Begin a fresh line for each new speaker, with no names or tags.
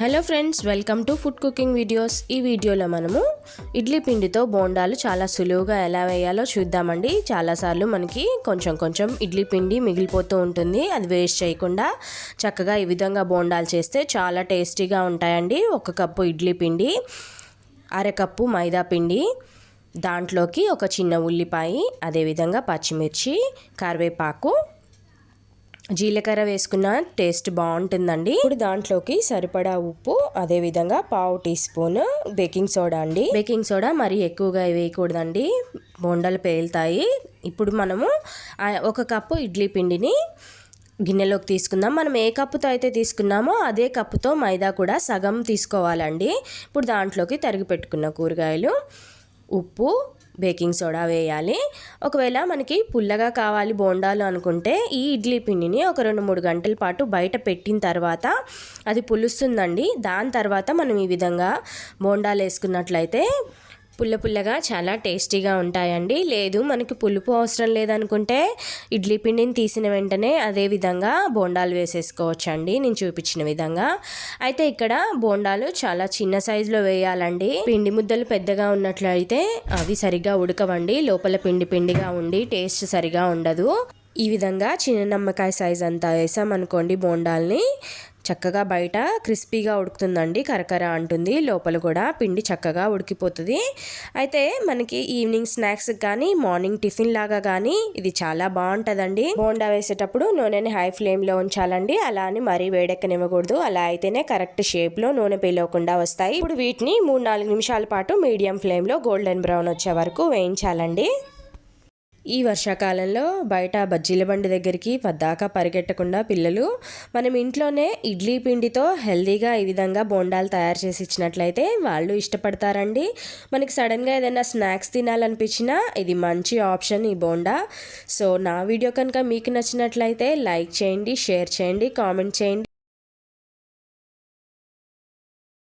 Hello friends welcome to food cooking videos. ఈ వీడియోలో మనము ఇడ్లీ పిండితో బోండాలు చాలా సులువుగా ఎలా వేయాలో చూద్దామండి. చాలాసార్లు మనకి కొంచెం కొంచెం ఇడ్లీ పిండి మిగిలిపోతూ ఉంటుంది. అది వేస్ట్ చేయకుండా చక్కగా ఈ విధంగా బోండాలు చేస్తే చాలా టేస్టీగా ఉంటాయండి. ఒక కప్పు ఇడ్లీ పిండి అరకప్పు మైదా పిండి దాంట్లోకి ఒక చిన్న ఉల్లిపాయ అదేవిధంగా పచ్చిమిర్చి కరివేపాకు జీలకర్ర వేసుకున్న టేస్ట్ బాగుంటుందండి. ఇప్పుడు దాంట్లోకి సరిపడా ఉప్పు అదే విధంగా పావు టీ స్పూన్ బేకింగ్ సోడా అండి. బేకింగ్ సోడా మరి ఎక్కువగా వేయకూడదండి. బొండలు పేలుతాయి. ఇప్పుడు మనము ఒక కప్పు ఇడ్లీ పిండిని గిన్నెలోకి తీసుకుందాం. మనం ఏ కప్పుతో అయితే తీసుకున్నామో అదే కప్పుతో మైదా కూడా సగం తీసుకోవాలండి. ఇప్పుడు దాంట్లోకి తరిగి పెట్టుకున్న కూరగాయలు ఉప్పు బేకింగ్ సోడా వేయాలి. ఒకవేళ మనకి పుల్లగా కావాలి బోండాలు అనుకుంటే ఈ ఇడ్లీ పిండిని ఒక రెండు మూడు గంటల పాటు బయట పెట్టిన తర్వాత అది పులుస్తుందండి. దాని తర్వాత మనం ఈ విధంగా బోండాలు వేసుకున్నట్లయితే పుల్ల పుల్లగా చాలా టేస్టీగా ఉంటాయండి. లేదు మనకి పులుపు అవసరం లేదనుకుంటే ఇడ్లీ పిండిని తీసిన వెంటనే అదే విధంగా బోండాలు వేసేసుకోవచ్చండి. నేను చూపించిన విధంగా. అయితే ఇక్కడ బోండాలు చాలా చిన్న సైజులో వేయాలండి. పిండి ముద్దలు పెద్దగా ఉన్నట్లయితే అవి సరిగా ఉడకవండి. లోపల పిండి పిండిగా ఉండి టేస్ట్ సరిగా ఉండదు. ఈ విధంగా చిన్న నమ్మకాయ సైజ్ అంతా వేసామనుకోండి బోండాల్ని. చక్కగా బయట క్రిస్పీగా ఉడుకుతుందండి కరకర అంటుంది. లోపల కూడా పిండి చక్కగా ఉడికిపోతుంది. అయితే మనకి ఈవినింగ్ స్నాక్స్ కానీ మార్నింగ్ టిఫిన్ లాగా కానీ ఇది చాలా బాగుంటుందండి. బోండా వేసేటప్పుడు నూనెని హై ఫ్లేమ్లో ఉంచాలండి. అలా అని మరీ వేడెక్కనివ్వకూడదు. అలా అయితేనే కరెక్ట్ షేప్లో నూనె పేలవకుండా వస్తాయి. ఇప్పుడు వీటిని మూడు నాలుగు నిమిషాల పాటు మీడియం ఫ్లేమ్లో గోల్డెన్ బ్రౌన్ వచ్చే వరకు వేయించాలండి. ఈ వర్షాకాలంలో బయట బజ్జీల బండి దగ్గరికి పద్దాకా పరిగెట్టకుండా పిల్లలు మనం ఇంట్లోనే ఇడ్లీ పిండితో హెల్దీగా ఈ విధంగా బోండాలు తయారు చేసి ఇచ్చినట్లయితే వాళ్ళు ఇష్టపడతారండి. మనకి సడన్గా ఏదైనా స్నాక్స్ తినాలనిపించినా ఇది మంచి ఆప్షన్ ఈ బోండా. సో నా వీడియో కనుక మీకు నచ్చినట్లయితే లైక్ చేయండి షేర్ చేయండి కామెంట్ చేయండి.